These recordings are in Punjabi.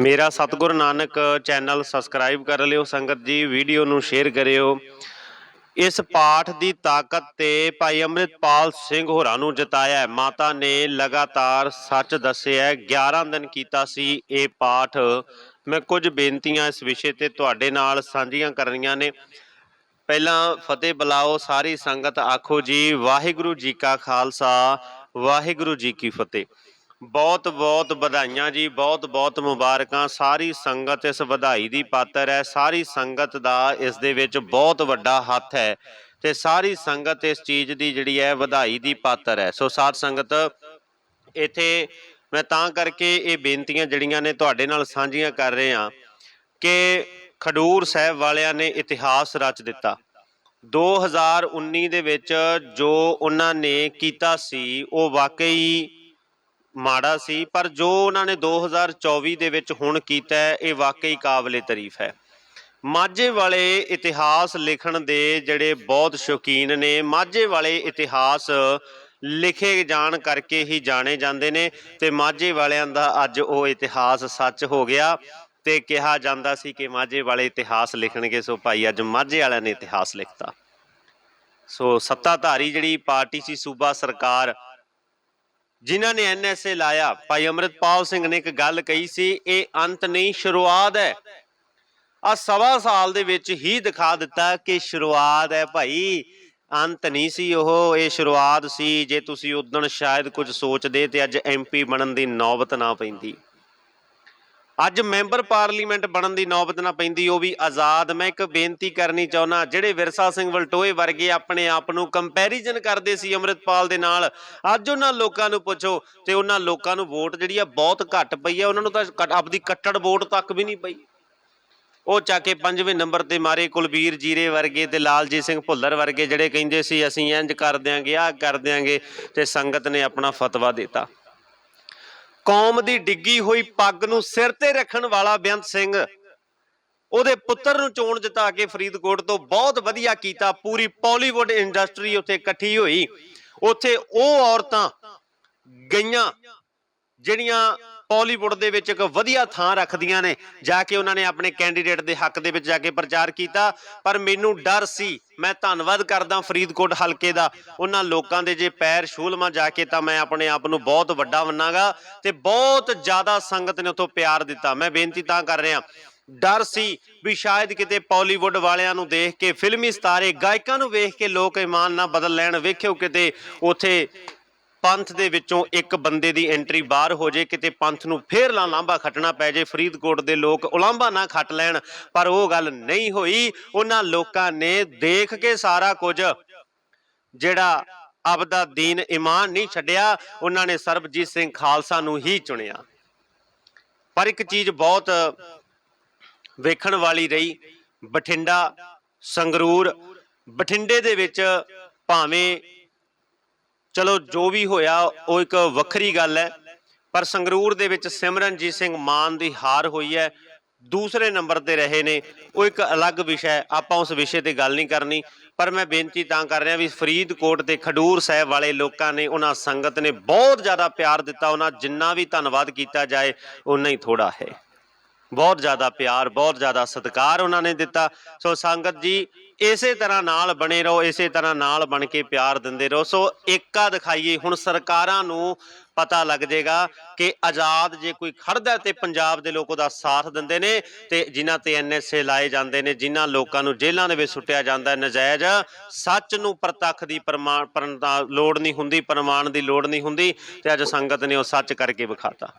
ਮੇਰਾ ਸਤਿਗੁਰ ਨਾਨਕ ਚੈਨਲ ਸਬਸਕ੍ਰਾਈਬ ਕਰ ਲਿਓ, ਸੰਗਤ ਜੀ ਵੀਡੀਓ ਨੂੰ ਸ਼ੇਅਰ ਕਰਿਓ। ਇਸ ਪਾਠ ਦੀ ਤਾਕਤ ਤੇ ਭਾਈ ਅੰਮ੍ਰਿਤਪਾਲ ਸਿੰਘ ਹੋਰਾਂ ਨੂੰ ਜਤਾਇਆ ਮਾਤਾ ਨੇ ਲਗਾਤਾਰ ਸੱਚ ਦੱਸਿਆ ਹੈ। 11 ਦਿਨ ਕੀਤਾ ਸੀ ਇਹ ਪਾਠ। ਮੈਂ ਕੁਝ ਬੇਨਤੀਆਂ ਇਸ ਵਿਸ਼ੇ ਤੇ ਤੁਹਾਡੇ ਨਾਲ ਸਾਂਝੀਆਂ ਕਰਨੀਆਂ ਨੇ। ਪਹਿਲਾਂ ਫਤਿਹ ਬੁਲਾਓ, ਸਾਰੀ ਸੰਗਤ ਆਖੋ ਜੀ, ਵਾਹਿਗੁਰੂ ਜੀ ਕਾ ਖਾਲਸਾ, ਵਾਹਿਗੁਰੂ ਜੀ ਕੀ ਫਤਿਹ। ਬਹੁਤ ਬਹੁਤ ਵਧਾਈਆਂ ਜੀ, ਬਹੁਤ ਬਹੁਤ ਮੁਬਾਰਕਾਂ। ਸਾਰੀ ਸੰਗਤ ਇਸ ਵਧਾਈ ਦੀ ਪਾਤਰ ਹੈ। ਸਾਰੀ ਸੰਗਤ ਦਾ ਇਸ ਦੇ ਵਿੱਚ ਬਹੁਤ ਵੱਡਾ ਹੱਥ ਹੈ। ਤੇ ਸਾਰੀ ਸੰਗਤ ਇਸ ਚੀਜ਼ ਦੀ ਜਿਹੜੀ ਹੈ, ਵਧਾਈ ਦੀ ਪਾਤਰ ਹੈ। ਸੋ ਸਾਧ ਸੰਗਤ, ਇੱਥੇ ਮੈਂ ਤਾਂ ਕਰਕੇ ਇਹ ਬੇਨਤੀਆਂ ਜਿਹੜੀਆਂ ਨੇ ਤੁਹਾਡੇ ਨਾਲ ਸਾਂਝੀਆਂ ਕਰ ਰਹੇ ਹਾਂ ਕਿ ਖਡੂਰ ਸਾਹਿਬ ਵਾਲਿਆਂ ਨੇ ਇਤਿਹਾਸ ਰਚ ਦਿੱਤਾ। 2019 ਦੇ ਵਿੱਚ ਜੋ ਉਹਨਾਂ ਨੇ ਕੀਤਾ ਸੀ, ਉਹ ਵਾਕਈ ਮਾੜਾ ਸੀ, ਪਰ ਜੋ ਉਹਨਾਂ ਨੇ 2024 ਦੇ ਵਿੱਚ ਹੁਣ ਕੀਤਾ ਇਹ ਵਾਕਈ ਕਾਬਲੇ ਤਾਰੀਫ ਹੈ। ਮਾਝੇ ਵਾਲੇ ਇਤਿਹਾਸ ਲਿਖਣ ਦੇ ਜਿਹੜੇ ਬਹੁਤ ਸ਼ੌਕੀਨ ਨੇ, ਮਾਝੇ ਵਾਲੇ ਇਤਿਹਾਸ ਲਿਖੇ ਜਾਣ ਕਰਕੇ ਹੀ ਜਾਣੇ ਜਾਂਦੇ ਨੇ ਤੇ ਮਾਝੇ ਵਾਲਿਆਂ ਦਾ ਅੱਜ ਉਹ ਇਤਿਹਾਸ ਸੱਚ ਹੋ ਗਿਆ ਤੇ ਕਿਹਾ ਜਾਂਦਾ ਸੀ ਕਿ ਮਾਝੇ ਵਾਲੇ ਇਤਿਹਾਸ ਲਿਖਣਗੇ, ਸੋ ਭਾਈ ਅੱਜ ਮਾਝੇ ਵਾਲਿਆਂ ਨੇ ਇਤਿਹਾਸ ਲਿਖਤਾ। ਸੋ ਸੱਤਾਧਾਰੀ ਜਿਹੜੀ ਪਾਰਟੀ ਸੀ, ਸੂਬਾ ਸਰਕਾਰ ਜਿਨ੍ਹਾਂ ਨੇ ਐਨਐਸਏ ਲਾਇਆ, ਭਾਈ ਅਮਰਿਤਪਾਲ ਸਿੰਘ ਨੇ ਇੱਕ ਗੱਲ ਕਹੀ ਸੀ, ਇਹ ਅੰਤ ਨਹੀਂ, ਸ਼ੁਰੂਆਤ ਹੈ। ਆ ਸਵਾ ਸਾਲ ਦੇ ਵਿੱਚ ਹੀ ਦਿਖਾ ਦਿੱਤਾ ਕਿ ਸ਼ੁਰੂਆਤ ਹੈ ਭਾਈ। ਅੰਤ ਨਹੀਂ ਸੀ ਉਹ, ਇਹ ਸ਼ੁਰੂਆਤ ਸੀ, ਜੇ ਤੁਸੀਂ ਉਦੋਂ ਸ਼ਾਇਦ ਕੁਝ ਸੋਚਦੇ ਤੇ ਅੱਜ ਐਮਪੀ ਬਣਨ ਦੀ ਨੌਬਤ ਨਾ ਪੈਂਦੀ। ਅੱਜ ਮੈਂਬਰ ਪਾਰਲੀਮੈਂਟ ਬਣਨ ਦੀ ਨੌਬਤ ਨਾ ਪੈਂਦੀ, ਉਹ ਵੀ ਆਜ਼ਾਦ। ਮੈਂ ਇੱਕ ਬੇਨਤੀ ਕਰਨੀ ਚਾਹੁੰਦਾ, ਜਿਹੜੇ ਵਿਰਸਾ ਸਿੰਘ ਵਲਟੋਏ ਵਰਗੇ ਆਪਣੇ ਆਪ ਨੂੰ ਕੰਪੈਰੀਜ਼ਨ ਕਰਦੇ ਸੀ ਅੰਮ੍ਰਿਤਪਾਲ ਦੇ ਨਾਲ, ਅੱਜ ਉਹਨਾਂ ਲੋਕਾਂ ਨੂੰ ਪੁੱਛੋ, ਤੇ ਉਹਨਾਂ ਲੋਕਾਂ ਨੂੰ ਵੋਟ ਜਿਹੜੀ ਆ ਬਹੁਤ ਘੱਟ ਪਈ ਆ, ਉਹਨਾਂ ਨੂੰ ਤਾਂ ਕੱਟ- ਆਪਦੀ ਕੱਟੜ ਵੋਟ ਤੱਕ ਵੀ ਨਹੀਂ ਪਈ। ਉਹ ਚੱਕ ਕੇ ਪੰਜਵੇਂ ਨੰਬਰ ਤੇ ਮਾਰੇ ਕੁਲਬੀਰ ਜੀਰੇ ਵਰਗੇ ਤੇ ਲਾਲਜੀਤ ਸਿੰਘ ਭੁੱਲਰ ਵਰਗੇ, ਜਿਹੜੇ ਕਹਿੰਦੇ ਸੀ, ਅਸੀਂ ਇੰਜ ਕਰ ਦਿਆਂਗੇ, ਆਹ ਕਰ ਦਿਆਂਗੇ, ਤੇ ਸੰਗਤ ਨੇ ਆਪਣਾ ਫਤਵਾ ਦਿੱਤਾ। ਕੌਮ ਦੀ ਡਿੱਗੀ ਹੋਈ ਪੱਗ ਨੂੰ ਸਿਰ ਤੇ ਰੱਖਣ ਵਾਲਾ ਬੇਅੰਤ ਸਿੰਘ। ਉਹਦੇ ਪੁੱਤਰ ਨੂੰ ਚੋਣ ਜਿਤਾ ਕੇ ਫਰੀਦਕੋਟ ਤੋਂ ਬਹੁਤ ਵਧੀਆ ਕੀਤਾ। ਪੂਰੀ ਪਾਲੀਵੁੱਡ ਇੰਡਸਟਰੀ ਉੱਥੇ ਇਕੱਠੀ ਹੋਈ। ਉੱਥੇ ਉਹ ਔਰਤਾਂ ਗਈਆਂ, ਜਿਹੜੀਆਂ ਪੋਲੀਵੁੱਡ ਦੇ ਵਿੱਚ ਇੱਕ ਵਧੀਆ ਥਾਂ ਰੱਖਦੀਆਂ ਨੇ, ਜਾ ਕੇ ਉਹਨਾਂ ਨੇ ਆਪਣੇ ਕੈਂਡੀਡੇਟ ਦੇ ਹੱਕ ਦੇ ਵਿੱਚ ਜਾ ਕੇ ਪ੍ਰਚਾਰ ਕੀਤਾ। ਪਰ ਮੈਨੂੰ ਡਰ ਸੀ, ਮੈਂ ਧੰਨਵਾਦ ਕਰਦਾ ਫਰੀਦਕੋਟ ਹਲਕੇ ਦਾ। ਉਹਨਾਂ ਲੋਕਾਂ ਦੇ ਜੇ ਪੈਰ ਛੂਲਮਾ ਜਾ ਕੇ ਤਾਂ ਮੈਂ ਆਪਣੇ ਆਪ ਨੂੰ ਬਹੁਤ ਵੱਡਾ ਮੰਨਾਂਗਾ ਤੇ ਬਹੁਤ ਜ਼ਿਆਦਾ ਸੰਗਤ ਨੇ ਉਥੋਂ ਪਿਆਰ ਦਿੱਤਾ। ਮੈਂ ਬੇਨਤੀ ਤਾਂ ਕਰ ਰਿਹਾ, ਡਰ ਸੀ ਵੀ ਸ਼ਾਇਦ ਕਿਤੇ ਪਾਲੀਵੁੱਡ ਵਾਲਿਆਂ ਨੂੰ ਦੇਖ ਕੇ, ਫਿਲਮੀ ਸਤਾਰੇ ਗਾਇਕਾਂ ਨੂੰ ਵੇਖ ਕੇ ਲੋਕ ਇਮਾਨ ਨਾ ਬਦਲ ਲੈਣ, ਵੇਖਿਓ ਕਿਤੇ ਉਥੇ ਪੰਥ ਦੇ ਵਿੱਚੋਂ ਇੱਕ ਬੰਦੇ ਦੀ ਐਂਟਰੀ ਬਾਹਰ ਹੋ ਜੇ, ਕਿਤੇ ਪੰਥ ਨੂੰ ਫੇਰ ਲਾ ਲਾਂਭਾ ਖੱਟਣਾ ਪੈ ਜੇ, ਫਰੀਦਕੋਟ ਦੇ ਲੋਕ ਉਲਾਂਭਾ ਨਾ ਖੱਟ ਲੈਣ, ਪਰ ਉਹ ਗੱਲ ਨਹੀਂ ਹੋਈ। ਉਹਨਾਂ ਲੋਕਾਂ ਨੇ ਦੇਖ ਕੇ ਸਾਰਾ ਕੁਝ, ਜਿਹੜਾ ਆਪਦਾ ਦੀਨ ਇਮਾਨ ਨਹੀਂ ਛੱਡਿਆ, ਉਹਨਾਂ ਨੇ ਸਰਬਜੀਤ ਸਿੰਘ ਖਾਲਸਾ ਨੂੰ ਹੀ ਚੁਣਿਆ। ਪਰ ਇੱਕ ਚੀਜ਼ ਬਹੁਤ ਵੇਖਣ ਵਾਲੀ ਰਹੀ, ਬਠਿੰਡਾ, ਸੰਗਰੂਰ, ਬਠਿੰਡੇ ਦੇ ਵਿੱਚ ਭਾਵੇਂ ਚਲੋ, ਜੋ ਵੀ ਹੋਇਆ, ਉਹ ਇੱਕ ਵੱਖਰੀ ਗੱਲ ਹੈ। ਪਰ ਸੰਗਰੂਰ ਦੇ ਵਿੱਚ ਸਿਮਰਨਜੀਤ ਸਿੰਘ ਮਾਨ ਦੀ ਹਾਰ ਹੋਈ ਹੈ। ਦੂਸਰੇ ਨੰਬਰ ਤੇ ਰਹੇ ਨੇ। ਉਹ ਇੱਕ ਅਲੱਗ ਵਿਸ਼ਾ ਹੈ। ਆਪਾਂ ਉਸ ਵਿਸ਼ੇ ਤੇ ਗੱਲ ਨਹੀਂ ਕਰਨੀ। ਪਰ ਮੈਂ ਬੇਨਤੀ ਤਾਂ ਕਰ ਰਿਹਾ ਵੀ ਫਰੀਦਕੋਟ ਤੇ ਖਡੂਰ ਸਾਹਿਬ ਵਾਲੇ ਲੋਕਾਂ ਨੇ ਉਹਨਾਂ ਸੰਗਤ ਨੇ ਬਹੁਤ ਜ਼ਿਆਦਾ ਪਿਆਰ ਦਿੱਤਾ। ਉਹਨਾਂ ਜਿੰਨਾ ਵੀ ਧੰਨਵਾਦ ਕੀਤਾ ਜਾਏ ਉਨਾ ਹੀ ਥੋੜਾ ਹੈ। ਬਹੁਤ ਜ਼ਿਆਦਾ ਪਿਆਰ, ਬਹੁਤ ਜ਼ਿਆਦਾ ਸਤਿਕਾਰ ਉਹਨਾਂ ਨੇ ਦਿੱਤਾ। ਸੋ ਸੰਗਤ ਜੀ ਇਸੇ ਤਰ੍ਹਾਂ ਨਾਲ ਬਣੇ ਰਹੋ, ਇਸੇ ਤਰ੍ਹਾਂ ਨਾਲ ਬਣ ਕੇ ਪਿਆਰ ਦਿੰਦੇ ਰਹੋ। ਸੋ ਏਕਾ ਦਿਖਾਈਏ, ਹੁਣ ਸਰਕਾਰਾਂ ਨੂੰ ਪਤਾ ਲੱਗ ਜਾਏਗਾ ਕਿ ਆਜ਼ਾਦ ਜੇ ਕੋਈ ਖੜਦਾ ਤੇ ਪੰਜਾਬ ਦੇ ਲੋਕ ਉਹਦਾ ਸਾਥ ਦਿੰਦੇ ਨੇ ਤੇ ਜਿਨ੍ਹਾਂ ਤੇ ਐਨਐਸਏ ਲਾਏ ਜਾਂਦੇ ਨੇ, ਜਿਨ੍ਹਾਂ ਲੋਕਾਂ ਨੂੰ ਜੇਲ੍ਹਾਂ ਦੇ ਵਿੱਚ ਸੁੱਟਿਆ ਜਾਂਦਾ ਹੈ, ਨਜਾਇਜ਼ ਸੱਚ ਨੂੰ ਪ੍ਰਤੱਖ ਦੀ ਪ੍ਰਮਾਣ ਕਰਨ ਲੋੜ ਨਹੀਂ ਹੁੰਦੀ, ਪ੍ਰਮਾਣ ਦੀ ਲੋੜ ਨਹੀਂ ਹੁੰਦੀ ਤੇ ਅੱਜ ਸੰਗਤ ਨੇ ਉਹ ਸੱਚ ਕਰਕੇ ਵਿਖਾਤਾ।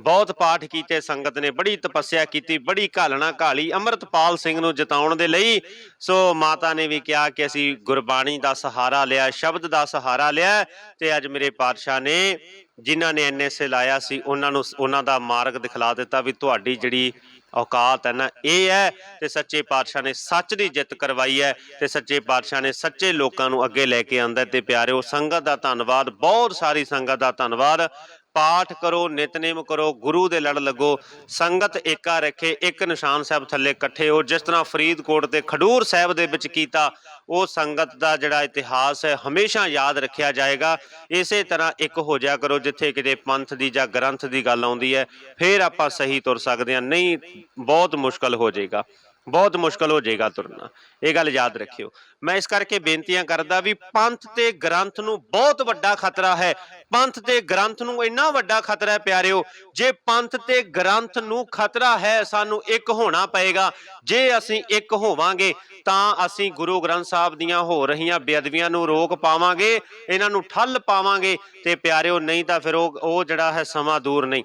ਬਹੁਤ ਪਾਠ ਕੀਤੇ, ਸੰਗਤ ਨੇ ਬੜੀ ਤਪੱਸਿਆ ਕੀਤੀ, ਬੜੀ ਘਾਲਣਾ ਘਾਲੀ ਅਮਰਤਪਾਲ ਸਿੰਘ ਨੂੰ ਜਿਤਾਉਣ ਦੇ ਲਈ। ਸੋ ਮਾਤਾ ਨੇ ਵੀ ਕਿਹਾ ਕਿ ਅਸੀਂ ਗੁਰਬਾਣੀ ਦਾ ਸਹਾਰਾ ਲਿਆ, ਸ਼ਬਦ ਦਾ ਸਹਾਰਾ ਲਿਆ ਤੇ ਅੱਜ ਮੇਰੇ ਪਾਤਸ਼ਾਹ ਨੇ ਜਿਨ੍ਹਾਂ ਨੇ ਐਨਐਸਏ ਲਾਇਆ ਸੀ, ਉਹਨਾਂ ਨੂੰ ਉਹਨਾਂ ਦਾ ਮਾਰਗ ਦਿਖਲਾ ਦਿੱਤਾ ਵੀ ਤੁਹਾਡੀ ਜਿਹੜੀ ਔਕਾਤ ਹੈ ਨਾ, ਇਹ ਹੈ ਤੇ ਸੱਚੇ ਪਾਤਸ਼ਾਹ ਨੇ ਸੱਚ ਦੀ ਜਿੱਤ ਕਰਵਾਈ ਹੈ ਤੇ ਸੱਚੇ ਪਾਤਸ਼ਾਹ ਨੇ ਸੱਚੇ ਲੋਕਾਂ ਨੂੰ ਅੱਗੇ ਲੈ ਕੇ ਆਂਦਾ ਤੇ ਪਿਆਰਿਓ, ਸੰਗਤ ਦਾ ਧੰਨਵਾਦ, ਬਹੁਤ ਸਾਰੀ ਸੰਗਤ ਦਾ ਧੰਨਵਾਦ। ਪਾਠ ਕਰੋ, ਨਿਤਨੇਮ ਕਰੋ, ਗੁਰੂ ਦੇ ਲੜ ਲੱਗੋ, ਸੰਗਤ ਏਕਾ ਰੱਖੇ, ਇੱਕ ਨਿਸ਼ਾਨ ਸਾਹਿਬ ਥੱਲੇ ਇਕੱਠੇ ਹੋ। ਜਿਸ ਤਰ੍ਹਾਂ ਫਰੀਦਕੋਟ ਤੇ ਖਡੂਰ ਸਾਹਿਬ ਦੇ ਵਿੱਚ ਕੀਤਾ, ਉਹ ਸੰਗਤ ਦਾ ਜਿਹੜਾ ਇਤਿਹਾਸ ਹੈ ਹਮੇਸ਼ਾ ਯਾਦ ਰੱਖਿਆ ਜਾਏਗਾ। ਇਸੇ ਤਰ੍ਹਾਂ ਇੱਕ ਹੋ ਜਾ ਕਰੋ, ਜਿੱਥੇ ਕਿਤੇ ਪੰਥ ਦੀ ਜਾਂ ਗ੍ਰੰਥ ਦੀ ਗੱਲ ਆਉਂਦੀ ਹੈ, ਫਿਰ ਆਪਾਂ ਸਹੀ ਤੁਰ ਸਕਦੇ ਹਾਂ। ਨਹੀਂ, ਬਹੁਤ ਮੁਸ਼ਕਲ ਹੋ ਜਾਏਗਾ। ਬਹੁਤ ਮੁਸ਼ਕਲ ਹੋ ਜਾਏਗਾ ਤੁਰਨਾ। ਇਹ ਗੱਲ ਯਾਦ ਰੱਖਿਓ। ਮੈਂ ਇਸ ਕਰਕੇ ਬੇਨਤੀਆਂ ਕਰਦਾ ਵੀ ਪੰਥ ਤੇ ਗ੍ਰੰਥ ਨੂੰ ਬਹੁਤ ਵੱਡਾ ਖਤਰਾ ਹੈ। ਪੰਥ ਤੇ ਗ੍ਰੰਥ ਨੂੰ ਇੰਨਾ ਵੱਡਾ ਖਤਰਾ ਹੈ ਪਿਆਰਿਓ, ਜੇ ਪੰਥ ਤੇ ਗ੍ਰੰਥ ਨੂੰ ਖਤਰਾ ਹੈ, ਸਾਨੂੰ ਇੱਕ ਹੋਣਾ ਪਏਗਾ। ਜੇ ਅਸੀਂ ਇੱਕ ਹੋਵਾਂਗੇ, ਤਾਂ ਅਸੀਂ ਗੁਰੂ ਗ੍ਰੰਥ ਸਾਹਿਬ ਦੀਆਂ ਹੋ ਰਹੀਆਂ ਬੇਅਦਬੀਆਂ ਨੂੰ ਰੋਕ ਪਾਵਾਂਗੇ, ਇਹਨਾਂ ਨੂੰ ਠੱਲ ਪਾਵਾਂਗੇ ਤੇ ਪਿਆਰਿਓ, ਨਹੀਂ ਤਾਂ ਫਿਰ ਉਹ ਉਹ ਜਿਹੜਾ ਹੈ ਸਮਾਂ ਦੂਰ ਨਹੀਂ।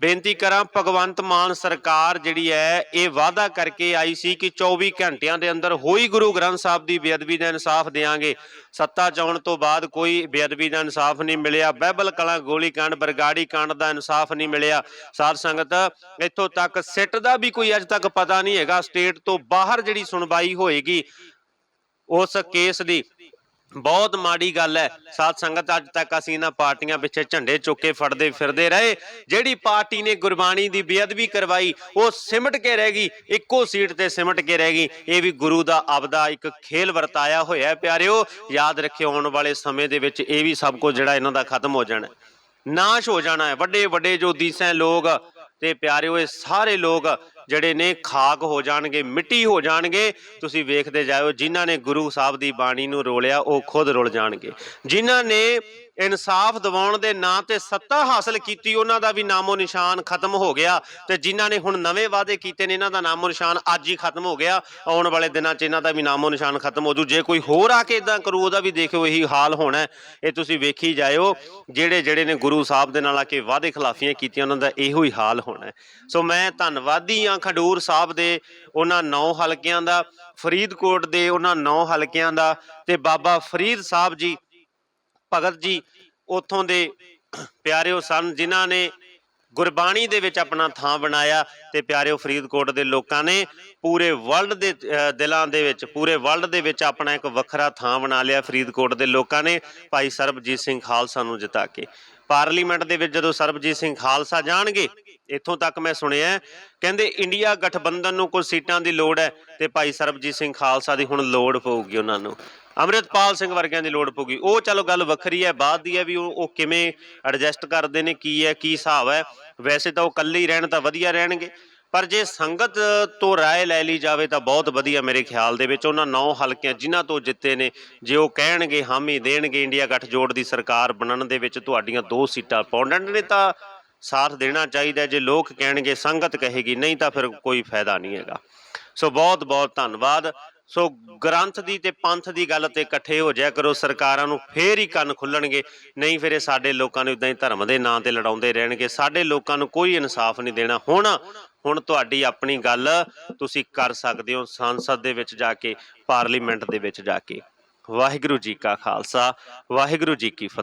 ਬੇਨਤੀ ਕਰਾਂ, ਭਗਵੰਤ ਮਾਨ ਸਰਕਾਰ ਜਿਹੜੀ ਹੈ, ਇਹ ਵਾਅਦਾ ਕਰਕੇ ਆਈ ਸੀ ਕਿ 24 ਘੰਟਿਆਂ ਦੇ ਅੰਦਰ ਹੋਈ ਗੁਰੂ ਗ੍ਰੰਥ ਸਾਹਿਬ ਦੀ ਬੇਅਦਬੀ ਦਾ ਇਨਸਾਫ ਦੇਾਂਗੇ ਸੱਤਾ ਚ ਤੋਂ ਬਾਅਦ ਕੋਈ ਬੇਅਦਬੀ ਦਾ ਇਨਸਾਫ ਨਹੀਂ ਮਿਲਿਆ। ਬਹਿਬਲ ਕਲਾਂ ਗੋਲੀकांड ਬਰਗਾੜੀ ਕਾਂਡ ਦਾ ਇਨਸਾਫ ਨਹੀਂ ਮਿਲਿਆ। ਸਾਧ ਸੰਗਤ, ਇੱਥੋਂ ਤੱਕ ਸਿੱਟ ਦਾ ਵੀ ਕੋਈ ਅੱਜ ਤੱਕ ਪਤਾ ਨਹੀਂ ਹੈਗਾ। ਸਟੇਟ ਤੋਂ ਬਾਹਰ ਜਿਹੜੀ ਸੁਣਵਾਈ ਹੋਏਗੀ, ਉਸ ਕੇਸ ਦੀ ਬਹੁਤ ਮਾੜੀ ਗੱਲ ਹੈ। ਸਾਧ ਸੰਗਤ ਅੱਜ ਤੱਕ ਅਸੀਂ ਇਹਨਾਂ ਪਾਰਟੀਆਂ ਪਿੱਛੇ ਝੰਡੇ ਚੁੱਕ ਕੇ ਫੜਦੇ ਫਿਰਦੇ ਰਹੇ। ਜਿਹੜੀ ਪਾਰਟੀ ਨੇ ਗੁਰਬਾਣੀ ਦੀ ਬੇਅਦਬੀ ਕਰਵਾਈ, ਉਹ ਸਿਮਟ ਕੇ ਰਹਿ ਗਈ, ਇੱਕੋ ਸੀਟ ਤੇ ਸਿਮਟ ਕੇ ਰਹਿ ਗਈ। ਇਹ ਵੀ ਗੁਰੂ ਦਾ ਆਪਦਾ ਇੱਕ ਖੇਲ ਵਰਤਾਇਆ ਹੋਇਆ ਹੈ ਪਿਆਰਿਓ। ਯਾਦ ਰੱਖਿਓ, ਆਉਣ ਵਾਲੇ ਸਮੇਂ ਦੇ ਵਿੱਚ ਇਹ ਵੀ ਸਭ ਕੁਝ ਜਿਹੜਾ ਇਹਨਾਂ ਦਾ ਖਤਮ ਹੋ ਜਾਣਾ ਨਾਸ਼ ਹੋ ਜਾਣਾ ਹੈ। ਵੱਡੇ ਵੱਡੇ ਜੋ ਦੀਸੈਂ ਲੋਕ ਤੇ ਪਿਆਰਿਓ, ਇਹ ਸਾਰੇ ਲੋਕ ਜਿਹੜੇ ਨੇ ਖਾਕ ਹੋ ਜਾਣਗੇ, ਮਿੱਟੀ ਹੋ ਜਾਣਗੇ, ਤੁਸੀਂ ਵੇਖਦੇ ਜਾਓ ਜਿਨ੍ਹਾਂ ਨੇ ਗੁਰੂ ਸਾਹਿਬ ਦੀ ਬਾਣੀ ਨੂੰ ਰੋਲਿਆ, ਉਹ ਖੁਦ ਰੁਲ ਜਾਣਗੇ। ਜਿਨ੍ਹਾਂ ਨੇ ਇਨਸਾਫ ਦਿਵਾਉਣ ਦੇ ਨਾਂ ਤੇ ਸੱਤਾ ਹਾਸਲ ਕੀਤੀ, ਉਹਨਾਂ ਦਾ ਵੀ ਨਾਮੋ ਨਿਸ਼ਾਨ ਖਤਮ ਹੋ ਗਿਆ। ਤੇ ਜਿਨ੍ਹਾਂ ਨੇ ਹੁਣ ਨਵੇਂ ਵਾਅਦੇ ਕੀਤੇ ਨੇ, ਇਹਨਾਂ ਦਾ ਨਾਮੋ ਨਿਸ਼ਾਨ ਅੱਜ ਹੀ ਖਤਮ ਹੋ ਗਿਆ। ਆਉਣ ਵਾਲੇ ਦਿਨਾਂ 'ਚ ਇਹਨਾਂ ਦਾ ਵੀ ਨਾਮੋ ਨਿਸ਼ਾਨ ਖਤਮ ਹੋ ਜੂ। ਜੇ ਕੋਈ ਹੋਰ ਆ ਕੇ ਇਦਾਂ ਕਰੂ, ਉਹਦਾ ਵੀ ਦੇਖਿਓ ਇਹੀ ਹਾਲ ਹੋਣਾ ਇਹ ਤੁਸੀਂ ਵੇਖੀ ਜਾਇਓ, ਜਿਹੜੇ ਜਿਹੜੇ ਨੇ ਗੁਰੂ ਸਾਹਿਬ ਦੇ ਨਾਲ ਆ ਕੇ ਵਾਅਦੇ ਖਿਲਾਫੀਆਂ ਕੀਤੀਆਂ, ਉਹਨਾਂ ਦਾ ਇਹੋ ਹੀ ਹਾਲ ਹੋਣਾ ਸੋ ਮੈਂ ਧੰਨਵਾਦੀ ਆ ਖਡੂਰ ਸਾਹਿਬ ਦੇ ਉਹਨਾਂ ਨੌ ਹਲਕਿਆਂ ਦਾ, ਫਰੀਦਕੋਟ ਦੇ ਉਹਨਾਂ ਨੌ ਹਲਕਿਆਂ ਦਾ ਤੇ ਬਾਬਾ ਫਰੀਦ ਸਾਹਿਬ ਜੀ, ਭਗਤ ਜੀ ਉਥੋਂ ਦੇ ਪਿਆਰਿਓ ਸਨ ਜਿਨ੍ਹਾਂ ਨੇ ਗੁਰਬਾਣੀ ਦੇ ਵਿੱਚ ਆਪਣਾ ਥਾਂ ਬਣਾਇਆ ਤੇ ਪਿਆਰਿਓ ਫਰੀਦਕੋਟ ਦੇ ਲੋਕਾਂ ਨੇ ਪੂਰੇ ਵਰਲਡ ਦੇ ਦਿਲਾਂ ਦੇ ਵਿੱਚ, ਪੂਰੇ ਵਰਲਡ ਦੇ ਵਿੱਚ ਆਪਣਾ ਇੱਕ ਵੱਖਰਾ ਥਾਂ ਬਣਾ ਲਿਆ ਫਰੀਦਕੋਟ ਦੇ ਲੋਕਾਂ ਨੇ, ਭਾਈ ਸਰਬਜੀਤ ਸਿੰਘ ਖਾਲਸਾ ਨੂੰ ਜਿਤਾ ਕੇ। ਪਾਰਲੀਮੈਂਟ ਦੇ ਵਿੱਚ ਜਦੋਂ ਸਰਬਜੀਤ ਸਿੰਘ ਖਾਲਸਾ ਜਾਣਗੇ, ਇੱਥੋਂ ਤੱਕ ਮੈਂ ਸੁਣਿਆ ਕਹਿੰਦੇ ਇੰਡੀਆ ਗਠਬੰਧਨ ਨੂੰ ਕੁਝ ਸੀਟਾਂ ਦੀ ਲੋੜ ਹੈ ਤੇ ਭਾਈ ਸਰਬਜੀਤ ਸਿੰਘ ਖਾਲਸਾ ਦੀ ਹੁਣ ਲੋੜ ਪਊਗੀ ਉਹਨਾਂ ਨੂੰ। ਅੰਮ੍ਰਿਤਪਾਲ ਸਿੰਘ ਵਰਗਿਆਂ ਦੀ ਲੋੜ ਪਊਗੀ। ਉਹ ਚਲੋ ਗੱਲ ਵੱਖਰੀ ਹੈ, ਬਾਅਦ ਦੀ ਹੈ ਵੀ ਉਹ ਉਹ ਕਿਵੇਂ ਐਡਜਸਟ ਕਰਦੇ ਨੇ, ਕੀ ਹੈ, ਕੀ ਹਿਸਾਬ ਹੈ। ਵੈਸੇ ਤਾਂ ਉਹ ਇਕੱਲੇ ਹੀ ਰਹਿਣ ਤਾਂ ਵਧੀਆ ਰਹਿਣਗੇ। ਪਰ ਜੇ ਸੰਗਤ ਤੋਂ ਰਾਏ ਲੈ ਲਈ ਜਾਵੇ ਤਾਂ ਬਹੁਤ ਵਧੀਆ ਮੇਰੇ ਖਿਆਲ ਦੇ ਵਿੱਚ ਉਹਨਾਂ ਨੌ ਹਲਕਿਆਂ ਜਿਨ੍ਹਾਂ ਤੋਂ ਜਿੱਤੇ ਨੇ, ਜੇ ਉਹ ਕਹਿਣਗੇ ਹਾਮੀ ਦੇਣਗੇ ਇੰਡੀਆ ਗੱਠਜੋੜ ਦੀ ਸਰਕਾਰ ਬਣਨ ਦੇ ਵਿੱਚ ਤੁਹਾਡੀਆਂ ਦੋ ਸੀਟਾਂ ਪੌਂਡੈਂਟ ਨੇ ਤਾਂ ਸਾਥ ਦੇਣਾ ਚਾਹੀਦਾ ਜੇ ਲੋਕ ਕਹਿਣਗੇ ਸੰਗਤ ਕਹੇਗੀ ਨਹੀਂ ਤਾਂ ਫਿਰ ਕੋਈ ਫਾਇਦਾ ਨਹੀਂ ਹੈਗਾ। ਸੋ ਬਹੁਤ ਬਹੁਤ ਧੰਨਵਾਦ। ਸੋ ਗ੍ਰੰਥ ਦੀ ਤੇ ਪੰਥ ਦੀ ਗੱਲ ਤੇ ਇਕੱਠੇ ਹੋ ਜਾਇਆ ਕਰੋ। ਸਰਕਾਰਾਂ ਨੂੰ ਫੇਰ ਹੀ ਕੰਨ ਖੁੱਲਣਗੇ। ਨਹੀਂ ਫਿਰ ਇਹ ਸਾਡੇ ਲੋਕਾਂ ਨੂੰ ਇਦਾਂ ਹੀ ਧਰਮ ਦੇ ਨਾਂ ਤੇ ਲੜਾਉਂਦੇ ਰਹਿਣਗੇ। ਸਾਡੇ ਲੋਕਾਂ ਨੂੰ ਕੋਈ ਇਨਸਾਫ ਨਹੀਂ ਦੇਣਾ। ਹੁਣ ਹੁਣ ਤੁਹਾਡੀ ਆਪਣੀ ਗੱਲ ਤੁਸੀਂ ਕਰ ਸਕਦੇ ਹੋ ਸੰਸਦ ਦੇ ਵਿੱਚ ਜਾ ਕੇ, ਪਾਰਲੀਮੈਂਟ ਦੇ ਵਿੱਚ ਜਾ ਕੇ। ਵਾਹਿਗੁਰੂ ਜੀ ਕਾ ਖਾਲਸਾ, ਵਾਹਿਗੁਰੂ ਜੀ ਕੀ ਫਤਿਹ।